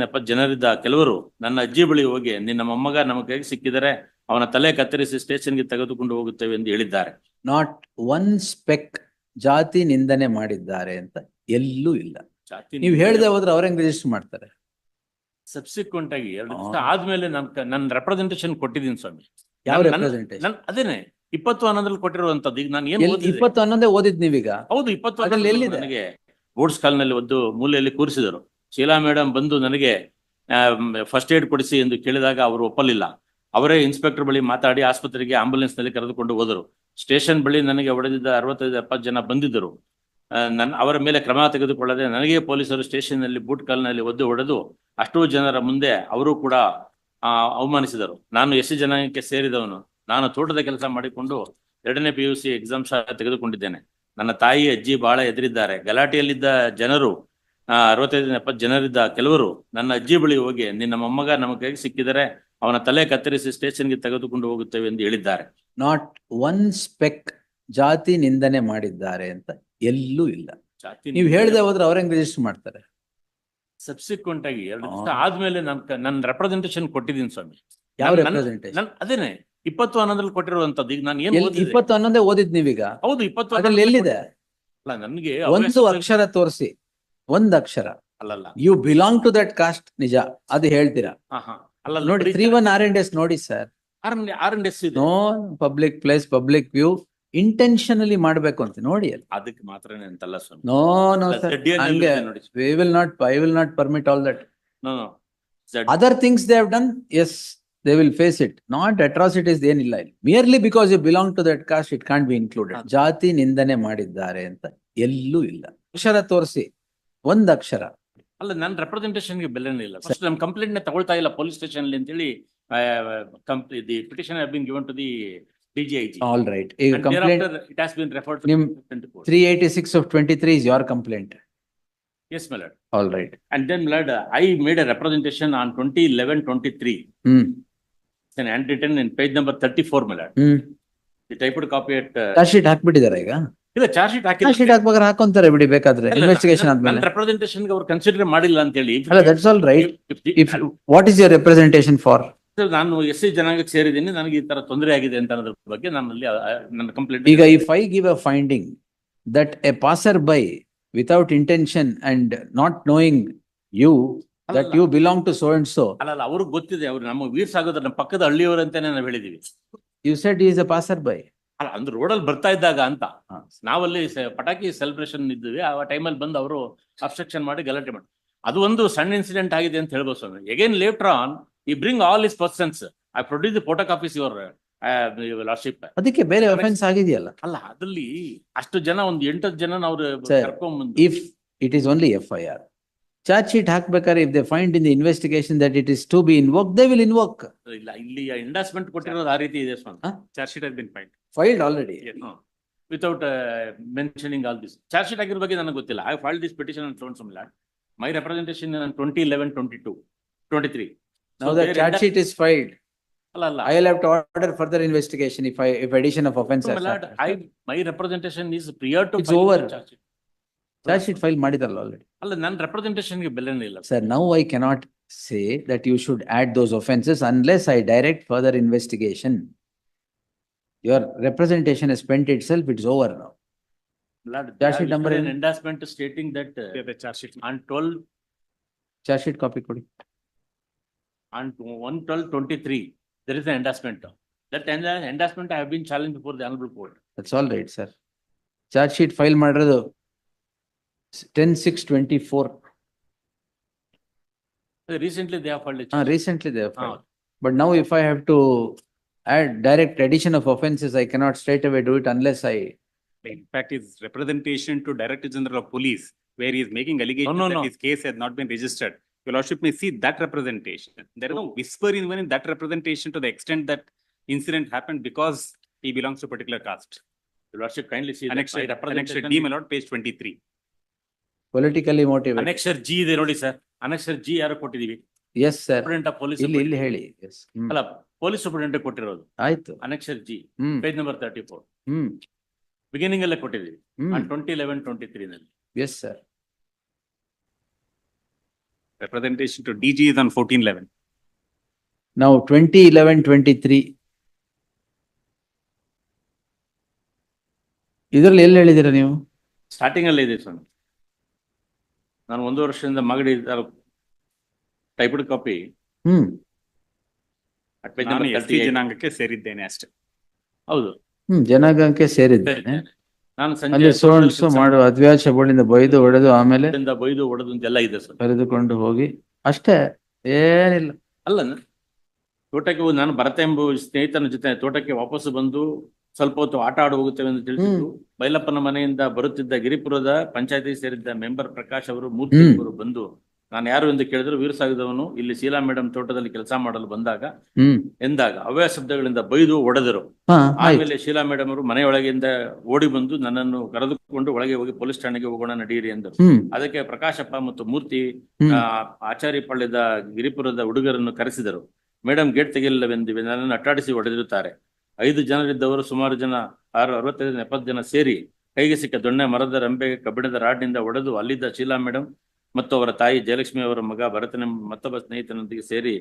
ಎಪ್ಪತ್ತು ಜನರಿದ್ದ ಕೆಲವರು ನನ್ನ ಅಜ್ಜಿ ಬಳಿ ಹೋಗಿ ನಿನ್ನ ಮೊಮ್ಮಗ ನಮ್ಮ ಕೈಗೆ ಸಿಕ್ಕಿದರೆ ಅವನ ತಲೆ ಕತ್ತರಿಸಿ ಸ್ಟೇಷನ್ಗೆ ತೆಗೆದುಕೊಂಡು ಹೋಗುತ್ತೇವೆ ಎಂದು ಹೇಳಿದ್ದಾರೆ. ನಾಟ್ ಒನ್ ಸ್ಪೆಕ್ ಜಾತಿ ನಿಂದನೆ ಮಾಡಿದ್ದಾರೆ ಅಂತ ಎಲ್ಲೂ ಇಲ್ಲ. ಜಾತಿ ನೀವು ಹೇಳ್ದೆ ಹೋದ್ರೆ ಅವ್ರ ಹೆಂಗ್ ರಿಜಿಸ್ಟರ್ ಮಾಡ್ತಾರೆ. ಸಬ್ಸಿಕ್ವೆಂಟ್ ಆಗಿ ಎರಡು ದಿವಸ ಆದ್ಮೇಲೆ ನನ್ ನನ್ನ ರೆಪ್ರೆಸೆಂಟೇಶನ್ ಕೊಟ್ಟಿದ್ದೀನಿ ಸ್ವಾಮಿ. ಯಾವ ನನ್- ರೆಪ್ರೆಸೆಂಟೇಷನ್ ನನ್ ಅದೇನೆ ಇಪ್ಪತ್ತು ಹನ್ನೊಂದ್ರಲ್ಲಿ ಕೊಟ್ಟಿರುವಂತದ್ದು ಈಗ ನಾನು ಏನು ಓದಿದೆ? ಇಪ್ಪತ್ತು ಹನ್ನೊಂದೇ ಓದಿದ್ ನೀವೀಗ? ಹೌದು ಇಪ್ಪತ್ತು ಅದ್ರಲ್ಲಿ ಎಲ್ಲಿದೆ? ನನಗೆ ಬೋರ್ಡ್ಸ್ ಕಾಲ್ನಲ್ಲಿ ಒಂದು ಮೂಲೆಯಲ್ಲಿ ಕೂರಿಸಿದರು. ಶೀಲಾ ಮೇಡಮ್ ಬಂದು ನನಗೆ ಫಸ್ಟ್ ಏಡ್ ಕೊಡಿಸಿ ಎಂದು ಕೇಳಿದಾಗ ಅವರು ಒಪ್ಪಲಿಲ್ಲ. ಅವರೇ ಇನ್ಸ್ಪೆಕ್ಟರ್ ಬಳಿ ಮಾತಾಡಿ ಆಸ್ಪತ್ರೆಗೆ ಆಂಬುಲೆನ್ಸ್ನಲ್ಲಿ ಕರೆದುಕೊಂಡು ಹೋದರು. ಸ್ಟೇಷನ್ ಬಳಿ ನನಗೆ ಒಡೆದಿದ್ದ ಅರವತ್ತೈದು, ಎಪ್ಪತ್ತು ಜನ ಬಂದಿದ್ದರು. ನನ್ನ ಅವರ ಮೇಲೆ ಕ್ರಮ ತೆಗೆದುಕೊಳ್ಳದೆ ನನಗೆ ಪೊಲೀಸರು ಸ್ಟೇಷನ್ನಲ್ಲಿ ಬೂಟ್ ಕಾಲ್ನಲ್ಲಿ ಒದ್ದು ಹೊಡೆದು ಅಷ್ಟೂ ಜನರ ಮುಂದೆ ಅವರು ಕೂಡ ಅವಮಾನಿಸಿದರು. ನಾನು ಎಷ್ಟು ಜನಾಂಗಕ್ಕೆ ಸೇರಿದವನು. ನಾನು ತೋಟದ ಕೆಲಸ ಮಾಡಿಕೊಂಡು ಎರಡನೇ ಪಿ ಯು ಸಿ ಎಕ್ಸಾಮ್ ಸಹ ತೆಗೆದುಕೊಂಡಿದ್ದೇನೆ. ನನ್ನ ತಾಯಿ ಅಜ್ಜಿ ಬಹಳ ಎದುರಿದ್ದಾರೆ ಗಲಾಟೆಯಲ್ಲಿದ್ದ ಜನರು ಆ, ಅರವತ್ತೈದು ಎಪ್ಪತ್ತು ಜನರಿದ್ದ ಕೆಲವರು ನನ್ನ ಅಜ್ಜಿ ಬಳಿ ಹೋಗಿ ನಿನ್ನ ಮೊಮ್ಮಗ ನಮ್ಮ ಕೈಗೆ ಸಿಕ್ಕಿದರೆ ಅವನ ತಲೆ ಕತ್ತರಿಸಿ ಸ್ಟೇಷನ್ಗೆ ತೆಗೆದುಕೊಂಡು ಹೋಗುತ್ತೇವೆ ಎಂದು ಹೇಳಿದ್ದಾರೆ. ನಾಟ್ ಒನ್ ಸ್ಪೆಕ್ ಜಾತಿ ನಿಂದನೆ ಮಾಡಿದ್ದಾರೆ ಅಂತ ಎಲ್ಲೂ ಇಲ್ಲ. ಜಾತಿ ನೀವು ಹೇಳ್ದೆ ಹೋದ್ರೆ ಅವ್ರ ಹೆಂಗ್ ರಿಜಿಸ್ಟರ್ ಮಾಡ್ತಾರೆ? ಸಬ್ಸಿಕ್ವೆಂಟ್ ಆಗಿ ಎರಡು ದಿವಸ. ಆದ್ಮೇಲೆ ನನ್ ನನ್ನ ರೆಪ್ರೆಸೆಂಟೇಶನ್ ಕೊಟ್ಟಿದ್ದೀನಿ ಸ್ವಾಮಿ. ಯಾವ ನನ್- ರೆಪ್ರೆಸೆಂಟೇಷನ್ ನನ್ ಅದೇನೆ ಇಪ್ಪತ್ತು ಹನ್ನೊಂದ್ರಲ್ಲಿ ಕೊಟ್ಟಿರುವಂತದ್ದು ಈಗ ನಾನು ಏನ್ ಓದಿದೆ? ಇಪ್ಪತ್ತು ಹನ್ನೊಂದೇ ಓದಿದ್ ನೀವೀಗ? ಹೌದು ಇಪ್ಪತ್ತು ಅದ್ರಲ್ಲಿ ಎಲ್ಲಿದೆ? ಅಲ್ಲ ನನಗೆ ಒಂದು ಅಕ್ಷರ ತೋರಿಸಿ. ಒಂದ್ ಅಕ್ಷರ. ಅಲ್ಲಲ್ಲ. You belong to that caste ನಿಜ. ಅದು ಹೇಳ್ತೀರಾ. ಅಲ್ಲಲ್ಲ ನೋಡಿ ತ್ರೀ ಒನ್ ಆರ್ ಎಸ್ ನೋಡಿ ಸರ್. ಆರ್ ಎಸ್ ಇದೆ. No public place public view. Intentionally ಮಾಡ್ಬೇಕು ಅಂತ ನೋಡಿ ಅಲ್ಲಿ. ಅದಕ್ಕೆ ಮಾತ್ರನೇ ಅಂತಲ್ಲ ಸ್ವಾಮಿ. ನೋ ನೋ ಅಲ್ಲ, ಸರ್. ZDL ನಲ್ಲಿ ಹಂಗೆ. ಇದೆ ನೋಡಿ we will not I will not permit all that No, no. Z- other things they have done as they will face it not atrocities ಏನಿಲ್ಲ ಇಲ್ಲಿ. Merely because you belong to that caste it can't be included. ಜಾತಿ ನಿಂದನೆ ಮಾಡಿದ್ದಾರೆ ಅಂತ ಎಲ್ಲೂ ಇಲ್ಲ. ಅಕ್ಷರ ತೋರಿಸಿ. ಒಂದ್ ಅಕ್ಷರ. ಅಲ್ಲ ನನ್ನ ರೆಪ್ರೆಸೆಂಟೇಷನ್ಗೆ ಬೆಲೆನೇ ಇಲ್ಲ. ಫಸ್ಟ್ ನಮ್ಮ ಕಂಪ್ಲೇಂಟ್ ತಗೊಳ್ತಾ ಇಲ್ಲ ಪೊಲೀಸ್ ಸ್ಟೇಷನ್ ಅಲ್ಲಿ ಅಂತೇಳಿ the petition have been given to the DGIG all right ಈಗ complaint it has been referred ನಿಮ್ three eighty six of twenty three is your complaint yes milord all right and then milord I made a representation on twenty eleven twenty three hmm hand written in page number thirty four milord hmm the typed copy at sheet ಹಾಕ್ಬಿಟ್ಟಿದಾರೆ ಈಗ? ಇಲ್ಲ charge sheet ಹಾಕಿ charge sheet ಹಾಕ್ಬೇಕಾದ್ರೆ ಹಾಕೊಂತಾರೆ ಬಿಡಿ ಬೇಕಾದ್ರೆ investigation ಆದ್ಮೇಲೆ. ರೆಪ್ರೆಸೆಂಟೇಷನ್ಗೆ ಅವ್ರು consider ಮಾಡಿಲ್ಲ ಅಂತ ಹೇಳಿ ಅಲ್ಲ that's all right if what is your representation for ನಾನು ಎಸ್ ಸಿ ಜನಾಂಗಕ್ಕೆ ಸೇರಿದ್ದೀನಿ. ನನಗೆ ಈ ತರ ತೊಂದರೆ ಆಗಿದೆ ಅಂತ ಅನ್ನೋದ್ರ ಬಗ್ಗೆ ನನ್ನಲ್ಲಿ ನನ್ನ ಕಂಪ್ಲೇಂಟ್ ಈಗ if I give a finding that a passer by without intention and not knowing you that you belong to so and so ಅಲ್ಲ ಅವ್ರಿಗೆ ಗೊತ್ತಿದೆ. ಅವ್ರು ನಮ್ಮ ವೀರ್ ಸಾಗೋದ್ರ ನಮ್ಮ ಪಕ್ಕದ ಹಳ್ಳಿಯವರಂತಾನೆ ನಾವು ಹೇಳಿದೀವಿ. You said is a passer by ಅಲ್ಲ ಅಂದ್ರೆ ರೋಡಲ್ಲಿ ಬರ್ತಾ ಇದ್ದಾಗ ಅಂತ. ನಾವಲ್ಲಿ ಪಟಾಕಿ ಸೆಲೆಬ್ರೇಷನ್ ಇದ್ದೀವಿ. ಆ ಟೈಮಲ್ಲಿ ಬಂದು ಅವರು ಅಬ್ಸ್ಟ್ರಕ್ಷನ್ ಮಾಡಿ ಗಲಾಟೆ ಮಾಡಿ. ಅದು ಒಂದು ಸಣ್ಣ ಇನ್ಸಿಡೆಂಟ್ ಆಗಿದೆ ಅಂತ ಹೇಳ್ಬೋದು ಸ್ವಾಮಿ. Again later on I bring all is persons I produce the photo copies your lordship ಅದಕ್ಕೆ ಬೇರೆ ಅಫೆನ್ಸ್ ಆಗಿದೆಯಲ್ಲ? ಅಲ್ಲ ಅದ್ರಲ್ಲಿ ಅಷ್ಟು ಜನ ಒಂದು ಎಂಟತ್ತು ಜನ ಅವ್ರು ಕರ್ಕೊಂಡ್ if it is only F I R charge sheet ಹಾಕ್ಬೇಕಾದ್ರೆ if they find in the investigation that it is to be invoke they will invoke ಇಲ್ಲ ಇಲ್ಲಿ ಇಂಡಸ್ಟ್ಮೆಂಟ್ ಕೊಟ್ಟಿರೋದು ಆ ರೀತಿ ಇದೆ ಸ್ವಾಮಿ? Charge sheet has been filed filed already without mentioning all this charge sheet ಆಗಿರೋ ಬಗ್ಗೆ ನನಗೆ ಗೊತ್ತಿಲ್ಲ I file this petition and tone some late my representation twenty eleven twenty two twenty three Now that charge sheet is filed, ಅಲ್ಲ ಅಲ್ಲ I will have to order further investigation if I, if addition of offense. Has my happened. Prior to. It's over. charge sheet. File ಮಾಡಿದಲ್ಲ already. ಅಲ್ಲ ನನ್ನ representation ಗೆ ಬೆಲೆನೇ ಇಲ್ಲ. Sir, now I cannot say that you should add those offenses unless I direct further investigation. Your representation has spent itself, it's over now. Lord, Charge sheet there is number an ಏನು? endorsement stating that uh, Yeah, the charge sheet. on twelve, Charge sheet copy ಕೊಡಿ. on one twelve twenty-three, there is an endorsement. That enda- endorsement I have been challenged before the honorable court. That's all right, sir. Charge sheet file ಮಾಡಿರೋದು ten six twenty four. Recently, they have filed a Ah, charge. recently they have Ah, filed. But now if I have to add direct addition of offenses, I cannot straight away do it unless I In fact, his representation to Director General of Police, where he is making allegations no, that no. his case has not been registered. Your lordship may see that representation. There is no whisper even in that representation to the extent that incident happened because he belongs to a particular caste. Your lordship kindly see that Annexure, my annexure representation. D, my lord, page twenty-three. politically motivated. Annexure G ಇದೆ ನೋಡಿ sir. Annexure G ಯಾರು ಕೊಟ್ಟಿದೀವಿ? Yes, sir. Superintendent of police. ಇಲ್ಲಿ ಇಲ್ಲಿ ಹೇಳಿ. Yes. ಹ್ಮ್. ಅಲ್ಲ, police superintendent ಕೊಟ್ಟಿರೋದು. ಆಯ್ತು. Annexure G page number thirty four hmm. Beginning ಅಲ್ಲೇ ಕೊಟ್ಟಿದ್ವಿ twenty eleven twenty ತ್ರೀನಲ್ಲಿ yes sir representation to DG is on fourteen eleven ನಾವು ಟ್ವೆಂಟಿ ಇಲೆವೆನ್ ಟ್ವೆಂಟಿ ತ್ರೀ ಇದರಲ್ಲಿ ಎಲ್ಲಿ ಹೇಳಿದ್ದೀರಾ ನೀವು? ಸ್ಟಾರ್ಟಿಂಗ್ ಅಲ್ಲಿ ಇದೆ ಸ್ವಾಮಿ. ನಾನು ಒಂದು ವರ್ಷದಿಂದ ಮಗಡಿ ಟೈಪ್ಡ್ ಕಾಪಿ ಹ್ಮ್. ನಾನು ಎಸ್ ಜನಾಂಗಕ್ಕೆ ಸೇರಿದ್ದೇನೆ ಅಷ್ಟೇ. ಹೌದು ಹ್ಮ್, ಜನಾಂಗಕ್ಕೆ ಸೇರಿದ್ದೇನೆ. ನಾನು ಸಂಜೆ ಅಲ್ಲಿ ಸೋ ಮಾಡುವ ಅದ್ವ್ಯಾಸ ಬಳಿಂದ ಬೈದು ಹೊಡೆದು ಆಮೇಲೆ ಬೈದು ಹೊಡೆದು ಅಂತೆಲ್ಲ ಇದೆ ಸರ್ ಕರೆದುಕೊಂಡು ಹೋಗಿ ಅಷ್ಟೇ ಏನಿಲ್ಲ. ಅಲ್ಲ ನ- ತೋಟಕ್ಕೆ ಹೋಗಿ ನಾನು ಬರತೆ ಎಂಬ ಸ್ನೇಹಿತನ ಜೊತೆ ತೋಟಕ್ಕೆ ವಾಪಸ್ ಬಂದು ಸ್ವಲ್ಪ ಹೊತ್ತು ಆಟ ಆಡ ಹೋಗುತ್ತೇವೆ ಎಂದು ತಿಳಿಸಿದ್ದು ಬೈಲಪ್ಪನ ಮನೆಯಿಂದ ಬರುತ್ತಿದ್ದ ಗಿರಿಪುರದ ಪಂಚಾಯತಿ ಸೇರಿದ್ದ ಮೆಂಬರ್ ಪ್ರಕಾಶ್ ಅವರು ಮೂರ್ತಿ ಹ್ಮ್. ಬಂದು ನಾನು ಯಾರು ಎಂದು ಕೇಳಿದ್ರು ವೀರಸಾಗಿದವನು ಇಲ್ಲಿ ಶೀಲಾ ಮೇಡಮ್ ತೋಟದಲ್ಲಿ ಕೆಲಸ ಮಾಡಲು ಬಂದಾಗ ಹ್ಮ್, ಎಂದಾಗ ಅವ್ಯ ಶಬ್ದಗಳಿಂದ ಬೈದು ಒಡೆದರು. ಹಾ, ಆಯ್ತು. ಆಮೇಲೆ ಶೀಲಾ ಮೇಡಮ್ ಅವರು ಮನೆಯೊಳಗಿಂದ ಓಡಿ ಬಂದು ನನ್ನನ್ನು ಕರೆದುಕೊಂಡು ಒಳಗೆ ಹೋಗಿ ಪೊಲೀಸ್ ಠಾಣೆಗೆ ಹೋಗೋಣ ನಡೀರಿ ಎಂದರು. ಹ್ಮ್, ಅದಕ್ಕೆ ಪ್ರಕಾಶಪ್ಪ ಮತ್ತು ಮೂರ್ತಿ ಹ್ಮ್, ಆ, ಆಚಾರಿ ಪಳ್ಳ್ಯದ ಗಿರಿಪುರದ ಹುಡುಗರನ್ನು ಕರೆಸಿದರು. ಮೇಡಮ್ ಗೇಟ್ ತೆಗೆಯಲಿಲ್ಲವೆಂದು ನನ್ನನ್ನು ಅಟ್ಟಾಡಿಸಿ ಒಡೆದಿರುತ್ತಾರೆ. ಐದು ಜನರಿದ್ದವರು ಸುಮಾರು ಜನ ಆರು ಅರವತ್ತೈದು ಎಪ್ಪತ್ತು ಜನ ಸೇರಿ ಕೈಗೆ ಸಿಕ್ಕ ದೊಣ್ಣೆ ಮರದ ರಂಬೆ ಕಬ್ಬಿಣದ ರಾಡ್ನಿಂದ ಒಡೆದು ಅಲ್ಲಿದ್ದ ಶೀಲಾ ಮೇಡಮ್ ಮತ್ತು ಅವರ ತಾಯಿ ಜಯಲಕ್ಷ್ಮಿ ಅವರ ಮಗ ಭರತನ ಮತ್ತೊಬ್ಬ ಸ್ನೇಹಿತನೊಂದಿಗೆ ಸೇರಿ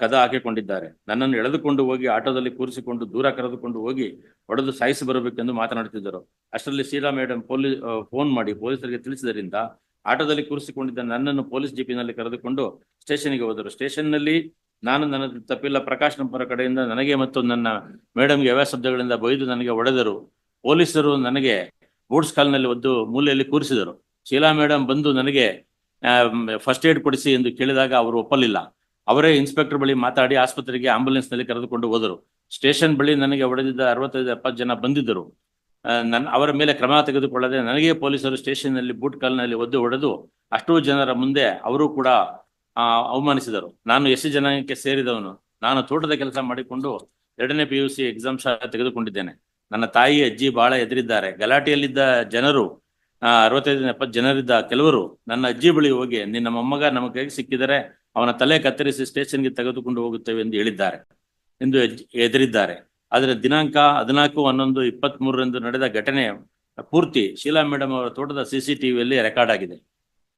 ಕದ ಹಾಕಿಕೊಂಡಿದ್ದಾರೆ. ನನ್ನನ್ನು ಎಳೆದುಕೊಂಡು ಹೋಗಿ ಆಟೋದಲ್ಲಿ ಕೂರಿಸಿಕೊಂಡು ದೂರ ಕರೆದುಕೊಂಡು ಹೋಗಿ ಹೊಡೆದು ಸಾಯಿಸಿ ಬರಬೇಕೆಂದು ಮಾತನಾಡುತ್ತಿದ್ದರು. ಅಷ್ಟರಲ್ಲಿ ಶೀಲಾ ಮೇಡಮ್ ಪೊಲೀಸ್ ಫೋನ್ ಮಾಡಿ ಪೊಲೀಸರಿಗೆ ತಿಳಿಸಿದರಿಂದ ಆಟೋದಲ್ಲಿ ಕೂರಿಸಿಕೊಂಡಿದ್ದ ನನ್ನನ್ನು ಪೊಲೀಸ್ ಜೀಪಿನಲ್ಲಿ ಕರೆದುಕೊಂಡು ಸ್ಟೇಷನ್ಗೆ ಹೋದರು. ಸ್ಟೇಷನ್ನಲ್ಲಿ ನಾನು ನನ್ನ ತಪ್ಪಿಲ್ಲ. ಪ್ರಕಾಶ್ ನಂಬರ ಕಡೆಯಿಂದ ನನಗೆ ಮತ್ತು ನನ್ನ ಮೇಡಮ್ಗೆ ಯಾವ ಶಬ್ದಗಳಿಂದ ಬೈದು ನನಗೆ ಒಡೆದರು ಪೊಲೀಸರು ನನಗೆ ಬೂಟ್ಸ್ ಕಾಲ್ನಲ್ಲಿ ಒದ್ದು ಮೂಲೆಯಲ್ಲಿ ಕೂರಿಸಿದರು. ಶೀಲಾ ಮೇಡಮ್ ಬಂದು ನನಗೆ ಫಸ್ಟ್ ಏಡ್ ಕೊಡಿಸಿ ಎಂದು ಕೇಳಿದಾಗ ಅವರು ಒಪ್ಪಲಿಲ್ಲ. ಅವರೇ ಇನ್ಸ್ಪೆಕ್ಟರ್ ಬಳಿ ಮಾತಾಡಿ ಆಸ್ಪತ್ರೆಗೆ ಆಂಬುಲೆನ್ಸ್ನಲ್ಲಿ ಕರೆದುಕೊಂಡು ಹೋದರು. ಸ್ಟೇಷನ್ ಬಳಿ ನನಗೆ ಹೊಡೆದಿದ್ದ ಅರವತ್ತೈದು, ಎಪ್ಪತ್ತು ಜನ ಬಂದಿದ್ದರು. ನನ್ನ ಅವರ ಮೇಲೆ ಕ್ರಮ ತೆಗೆದುಕೊಳ್ಳದೆ ನನಗೆ ಪೊಲೀಸರು ಸ್ಟೇಷನ್ನಲ್ಲಿ ಬೂಟ್ ಕಾಲ್ನಲ್ಲಿ ಒದ್ದು ಹೊಡೆದು ಅಷ್ಟೂ ಜನರ ಮುಂದೆ ಅವರು ಕೂಡ ಅವಮಾನಿಸಿದರು. ನಾನು ಎಸ್ ಜನಾಂಗಕ್ಕೆ ಸೇರಿದವನು. ನಾನು ತೋಟದ ಕೆಲಸ ಮಾಡಿಕೊಂಡು ಎರಡನೇ ಪಿ ಯು ಸಿ ಎಕ್ಸಾಮ್ ಸಹ ತೆಗೆದುಕೊಂಡಿದ್ದೇನೆ. ನನ್ನ ತಾಯಿ ಅಜ್ಜಿ ಬಹಳ ಎದುರಿದ್ದಾರೆ ಗಲಾಟೆಯಲ್ಲಿದ್ದ ಜನರು ಆ, ಅರವತ್ತೈದು ಎಪ್ಪತ್ತು ಜನರಿದ್ದ ಕೆಲವರು ನನ್ನ ಅಜ್ಜಿ ಬಳಿ ಹೋಗಿ ನಿನ್ನ ಮೊಮ್ಮಗ ನಮ್ಮ ಕೈಗೆ ಸಿಕ್ಕಿದರೆ ಅವನ ತಲೆ ಕತ್ತರಿಸಿ ಸ್ಟೇಷನ್ಗೆ ತೆಗೆದುಕೊಂಡು ಹೋಗುತ್ತೇವೆ ಎಂದು ಹೇಳಿದ್ದಾರೆ ಎಂದು ಎದುರಿದ್ದಾರೆ ಆದರೆ ದಿನಾಂಕ ಹದಿನಾಲ್ಕು ಹನ್ನೊಂದು ಇಪ್ಪತ್ತ್ ಮೂರರಂದು ನಡೆದ ಘಟನೆ ಪೂರ್ತಿ ಶೀಲಾ ಮೇಡಮ್ ಅವರ ತೋಟದ ಸಿಸಿಟಿವಿಯಲ್ಲಿ ರೆಕಾರ್ಡ್ ಆಗಿದೆ.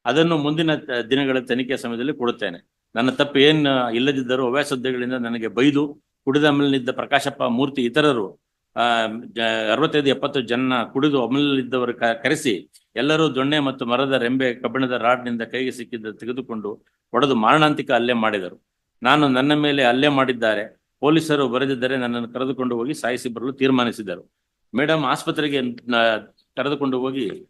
ಅದನ್ನು ಮುಂದಿನ ದಿನಗಳ ತನಿಖೆ ಸಮಯದಲ್ಲಿ ಕೊಡುತ್ತೇನೆ. ನನ್ನ ತಪ್ಪು ಏನು ಇಲ್ಲದಿದ್ದರೂ ಹವ್ಯಾಸದ್ದೆಗಳಿಂದ ನನಗೆ ಬೈದು ಕುಡಿದ ಮೇಲಿನಿದ್ದ ಪ್ರಕಾಶಪ್ಪ ಮೂರ್ತಿ ಇತರರು ಅರವತ್ತೈದು ಎಪ್ಪತ್ತು ಜನ ಕುಡಿದು ಅಮಲಿದ್ದವರು ಕ- ಕರೆಸಿ ಎಲ್ಲರೂ ದೊಣ್ಣೆ ಮತ್ತು ಮರದ ರೆಂಬೆ, ಕಬ್ಬಿಣದ ರಾಡ್ನಿಂದ ಕೈಗೆ ಸಿಕ್ಕಿದ್ದ ತೆಗೆದುಕೊಂಡು ಒಡೆದು ಮಾರಣಾಂತಿಕ ಹಲ್ಲೆ ಮಾಡಿದರು. ನಾನು ನನ್ನ ಮೇಲೆ ಹಲ್ಲೆ ಮಾಡಿದ್ದಾರೆ. ಪೊಲೀಸರು ಬರೆದಿದ್ದರೆ ನನ್ನನ್ನು ಕರೆದುಕೊಂಡು ಹೋಗಿ ಸಾಯಿಸಿ ಬರಲು ತೀರ್ಮಾನಿಸಿದರು. ಮೇಡಮ್ ಆಸ್ಪತ್ರೆಗೆ ಕರೆದುಕೊಂಡು ಹೋಗಿ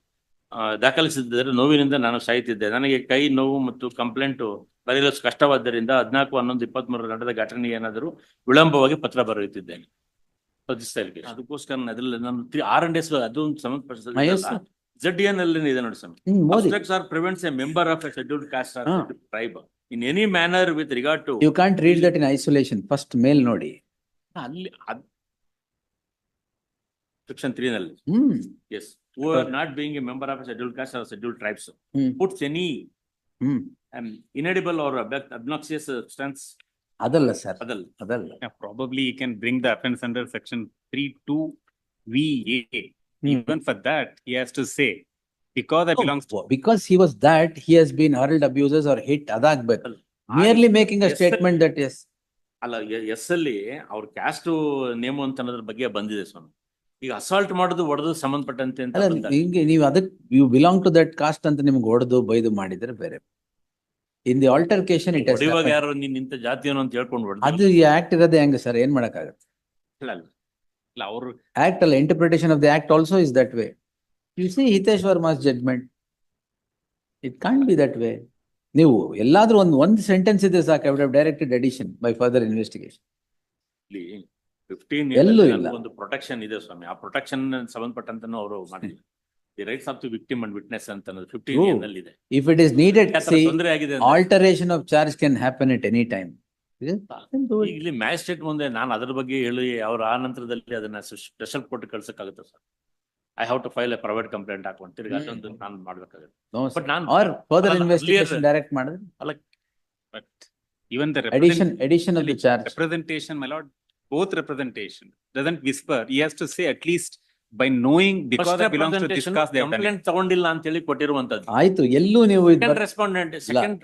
ದಾಖಲಿಸಿದ್ದರೆ ನೋವಿನಿಂದ ನಾನು ಸಾಯುತ್ತಿದ್ದೆ. ನನಗೆ ಕೈ ನೋವು ಮತ್ತು ಕಂಪ್ಲೇಂಟು ಬರೆಯಲು ಕಷ್ಟವಾದ್ದರಿಂದ ಹದಿನಾಲ್ಕು, ಹನ್ನೊಂದು ಇಪ್ಪತ್ತ್ ನಡೆದ ಘಟನೆ ಏನಾದರೂ ವಿಳಂಬವಾಗಿ ಪತ್ರ ಬರೆಯುತ್ತಿದ್ದೇನೆ. ಅದಕ್ಕೋಸ್ಕರ ಅದ್ರಲ್ಲಿ ನಮ್ ಆರ್ ಎನ್ ಎಸ್ ಅದೊಂದು ಜಡ್ ಎನ್ ಅಲ್ಲಿ. ಇದೆ ನೋಡಿ sir prevents a member of scheduled caste tribe in any manner with regard to you can't read that in isolation first ಮೇಲ್ ನೋಡಿ. ಅಲ್ಲಿ ಸೆಕ್ಷನ್ ತ್ರೀ ನಲ್ಲಿ. Is oh or not being a member of scheduled caste or scheduled tribes puts any inedible or obnoxious substance ಅದಲ್ಲ sir. ಅದಲ್ಲ. ಅದಲ್ಲ. Probably you can bring the offence under section 3 2 V A even for that he has to say because it belongs to because he was that he has been hurled abusers or hit ಅದಾಗಬೇಕು merely making a statement that is ಅಲ್ಲ S ಅಲ್ಲಿ ಅವ್ರ caste name ಅಂತ ಅನ್ನೋದ್ರ ಬಗ್ಗೆ ಬಂದಿದೆ ಸ್ವಾಮಿ. ಈಗ assault ಮಾಡೋದು ಹೊಡೆದು ಸಂಬಂಧಪಟ್ಟಂತೆ ಅಂತ ಹಿಂಗೆ ನೀವು ಅದಕ್ಕೆ you belong to that caste ಅಂತ ನಿಮ್ಗೆ ಹೊಡೆದು ಬೈದು ಮಾಡಿದ್ರೆ ಬೇರೆ. ಇನ್ ದಿ ಆಲ್ಟರ್ಕೇಶನ್ ಇಟ್ ಹೊಡಿವಾಗ ಯಾರು ನೀನ್ ಇಂಥ ಜಾತಿಯವನು ಅಂತ ಹೇಳ್ಕೊಂಡು ಅದು ಈ ಆಕ್ಟ್ ಇರೋದೇ ಹೆಂಗ ಸರ್? ಏನ್ ಮಾಡಕ್ಕಾಗತ್ತೆ? ಇಲ್ಲ, ಅವ್ರು Act ಅಲ್ಲ interpretation of the act also is that way you see Hitesh Verma's judgment. It can't be that way ನೀವು ಎಲ್ಲಾದ್ರೂ ಒಂದು ಒಂದ್ ಸೆಂಟೆನ್ಸ್ ಇದೆ ಸಾಕು. I would have directed addition by further investigation. ಇಲ್ಲಿ ಫಿಫ್ಟೀನ್ ಎಲ್ಲೂ ಇಲ್ಲ. ಒಂದು ಪ್ರೊಟೆಕ್ಷನ್ ಇದೆ ಸ್ವಾಮಿ. ಆ ಪ್ರೊಟೆಕ್ಷನ್ ಸಂಬಂಧಪಟ್ಟಂತನೂ ಅವರು ಮಾಡಿಲ್ಲ the rights of the victim and witness ಅಂತ ಅನ್ನೋದು ಫಿಫ್ಟೀನ್ True. ಇಯರ್ನಲ್ಲಿ ಇದೆ If it is needed, see, ತೊಂದರೆ ಆಗಿದೆ ಅಂದ್ರೆ alteration of charge can happen at any time. Then do ಈಗ it. ಇಲ್ಲಿ ಮ್ಯಾಜಿಸ್ಟ್ರೇಟ್ ಮುಂದೆ ನಾನು ಅದ್ರ ಬಗ್ಗೆ ಹೇಳಿ ಅವ್ರ ಆ ನಂತರದಲ್ಲಿ ಅದನ್ನ special court ಕಳ್ಸಕ್ಕಾಗುತ್ತೆ sir I have to file a private complaint ಹಾಕೊಂಡು ತಿರ್ಗಿ ಹ್ಮ್. ಅದೊಂದು ನಾನು ಮಾಡ್ಬೇಕಾಗುತ್ತೆ No, ಬಟ್ ನಾನು Or further ಅಲ್ಲ, investigation earlier- direct ಮಾಡಿದ್ರೆ But even the addition, represent- addition of the charge. representation, my lord, both representation doesn't whisper. He has to say at least by knowing because I to this this they. Complaint ತಗೊಂಡಿಲ್ಲ ಅಂತ ಹೇಳಿ ಕೊಟ್ಟಿರುವಂತದ್ದು ಆಯ್ತು ಎಲ್ಲೂ ನೀವು ಇದ್ second ಬರ್- respondent second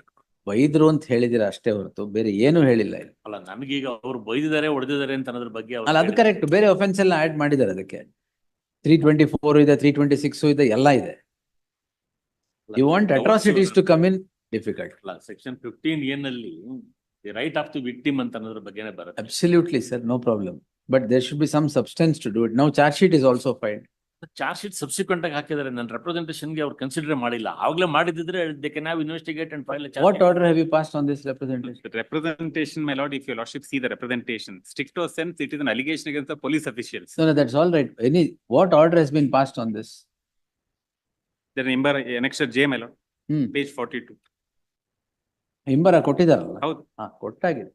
ಬೈದ್ರು ಅಂತ ಹೇಳಿದಿರ ಅಷ್ಟೇ ಹೊರತು ಬೇರೆ ಏನು ಹೇಳಿಲ್ಲ ಇಲ್ಲಿ. ಅಲ್ಲ ನಮಗೀಗ ಅವ್ರು ಬೈದಿದ್ದಾರೆ ಹೊಡೆದಿದ್ದಾರೆ ಅಂತ ಅನ್ನೋದ್ರ ಬಗ್ಗೆ ಅವ್ರು ಅಲ್ಲ ಅದು. ಕರೆಕ್ಟ್ ಬೇರೆ ಒಫೆನ್ಸ್ ಎಲ್ಲ ಆಡ್ ಮಾಡಿದ್ದಾರೆ ಅದಕ್ಕೆ. ತ್ರೀ ಟ್ವೆಂಟಿ ಫೋರ್ ಇದೆ ತ್ರೀ ಟ್ವೆಂಟಿ ಸಿಕ್ಸ್ ಇದೆ ಎಲ್ಲ ಇದೆ. ಅಲ್ಲ, you want atrocities to come in difficult ಅಲ್ಲ ಸೆಕ್ಷನ್ ಫಿಫ್ಟೀನ್ ಏನ್ ಅಲ್ಲಿ ರೈಟ್ ಆಫ್ ದಿ ವಿಕ್ಟಿಮ್ ಅಂತ ಅನ್ನೋದ್ರ ಬಗ್ಗೆನೇ ಬರುತ್ತೆ. Absolutely sir no problem but there should be some substance to do it now charge sheet is also fine charge sheet subsequent ಆಗಿ ಹಾಕಿದ್ರೆ. ನನ್ನ ರೆಪ್ರೆಸೆಂಟೇಷನ್ಗೆ ಅವ್ರು ಕನ್ಸಿಡರ್ ಮಾಡಿಲ್ಲ. ಆವಾಗಲೇ ಮಾಡಿದ್ರೆ they can investigate and file charge what order have you passed on this representation representation my lord if you lordship see the representation strict to a sense it is an allegation against the police officials so that's all right any what order has been passed on this then ಇಂಬರ್ next J my lord page 42 ಇಂಬರ ಕೊಟ್ಟಿದ್ದಾರಲ್ಲ? ಹೌದು. ಹಾ ಕೊಟ್ಟಾಗಿದೆ.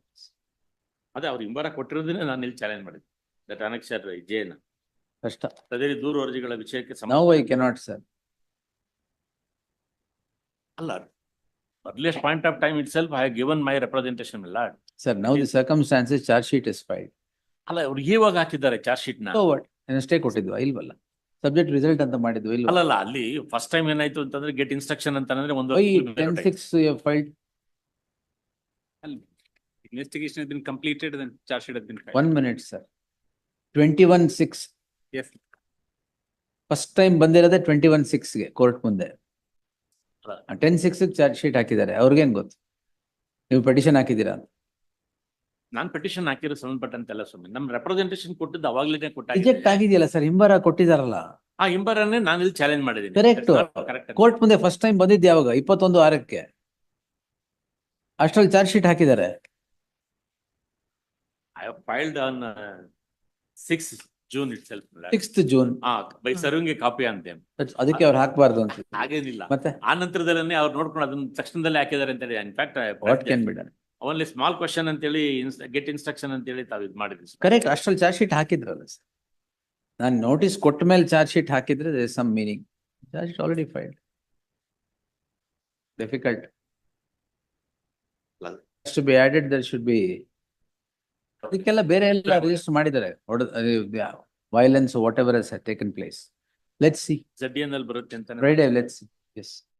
ಅದೇ ಅವ್ರು ಹಿಂಬಾರ ಕೊಟ್ಟಿರೋದನ್ನೇ ನಾನು ಇಲ್ಲಿ challenge ಮಾಡಿದ್ದೆ. That ಅನಕ್ಷರ್ ಜೇನ ಕಷ್ಟ. ಅದೇ ರೀತಿ ದೂರ ಅರ್ಜಿಗಳ ವಿಷಯಕ್ಕೆ ಸಮ ನಾವು cannot, ಸರ್ ಅಲ್ಲ earliest point of time itself I given my representation ಇಲ್ಲ sir now the circumstances charge sheet is filed ಅಲ್ಲ ಅವ್ರು ಇವಾಗ ಹಾಕಿದ್ದಾರೆ ಚಾರ್ಜ್ ಶೀಟ್ನ? ಅಷ್ಟೇ ಕೊಟ್ಟಿದ್ವಾ? ಇಲ್ವಲ್ಲ? ಸಬ್ಜೆಕ್ಟ್ ರಿಸಲ್ಟ್ ಅಂತ ಮಾಡಿದ್ವಿ? ಇಲ್ಲ ಅಲ್ಲ ಅಲ್ಲಿ ಫಸ್ಟ್ ಟೈಮ್ ಏನಾಯ್ತು ಅಂತಂದ್ರೆ ಗೆಟ್ ಇನ್ಸ್ಟ್ರಕ್ಷನ್ ಅಂತಂದ್ರೆ ಒಂದು ಟೆನ್ ten ಫೈಲ್ಡ್ ಅಲ್ಲಿ? Investigation has been completed, then charge sheet has been filed. One minute, sir. Twenty-one six. Yes. First time ಬಂದಿರೋದೇ ಟ್ವೆಂಟಿ ಒನ್ ಸಿಕ್ಸ್ಗೆ ಕೋರ್ಟ್ ಮುಂದೆ. ಟೆನ್ ಸಿಕ್ಸ್ ಚಾರ್ಜ್ ಶೀಟ್ ಹಾಕಿದ್ದಾರೆ. ಅವ್ರಿಗೇನ್ ಗೊತ್ತು? ನೀವು ಪೆಟಿಷನ್ ಹಾಕಿದ್ದೀರಾ? ಅಂತ. ನಾನ್ ಪೆಟಿಷನ್ ಹಾಕಿರೋ ಸಂಬಂಧಪಟ್ಟಂತೆಲ್ಲ ಸ್ವಾಮಿ ನಮ್ ರೆಪ್ರೆಸೆಂಟೇಷನ್ ಕೊಟ್ಟಿದ್ದು ಅವಾಗ್ಲೇನೆ ರಿಜೆಕ್ಟ್ ಕೊಟ್ಟಾಗಿದೆ ಆಗಿದೆಯಲ್ಲ ಸರ್ ಹಿಂಬರ ಕೊಟ್ಟಿದಾರಲ್ಲ. ಆ ಇಂಬರನ್ನೇ ನಾನು ಇಲ್ಲಿ ಚಾಲೆಂಜ್ ಮಾಡಿದ್ದೀನಿ Correct. ಕರೆಕ್ಟ್ ಕೋರ್ಟ್ ಮುಂದೆ ಫಸ್ಟ್ ಟೈಮ್ ಬಂದಿದ್ದು ಯಾವಾಗ ಇಪ್ಪತ್ತೊಂದು ಆರಕ್ಕೆ ಅಷ್ಟ್ರಲ್ಲಿ ಚಾರ್ಜ್ ಶೀಟ್ ಹಾಕಿದ್ದಾರೆ I filed on six June itself sixth June by serving copy ಅಂತೆ. ಅದಕ್ಕೆ ಅವ್ರು ಹಾಕ್ಬಾರ್ದು ಅಂತ ಹಾಗೇನಿಲ್ಲ. ಮತ್ತೆ? ಆ ನಂತರದಲ್ಲೇ ಅವ್ರು ನೋಡ್ಕೊಂಡು ಅದನ್ನ ತಕ್ಷಣದಲ್ಲೇ ಹಾಕಿದ್ದಾರೆ ಅಂತ ಹೇಳಿ. In fact what can be done only small question ಅಂತೇಳಿ ಗೆಟ್ ಇನ್ಸ್ಟ್ರಕ್ಷನ್ ಅಂತೇಳಿ ತಾವು ಇದು ಮಾಡಿದ್ವಿ sir. ಕರೆಕ್ಟ್ ಅಷ್ಟ್ರಲ್ಲಿ ಚಾರ್ಜ್ ಶೀಟ್ ಹಾಕಿದ್ರಲ್ಲ ಸರ್ ನಾನು ನೋಟಿಸ್ ಕೊಟ್ಟ ಮೇಲೆ ಚಾರ್ಜ್ ಶೀಟ್ ಹಾಕಿದ್ರೆ some meaning charge sheet already filed difficult Well- to be added there should be ಅದಕ್ಕೆಲ್ಲ ಬೇರೆ ಎಲ್ಲ ರಿಜಿಸ್ಟರ್ ಮಾಡಿದ್ದಾರೆ. Violence whatever taken place let see ಅಲ್ಲಿ ಬರುತ್ತೆ ಅಂತ ಫ್ರೈಡೆ ಲೆಟ್ಸ್ ಎಸ್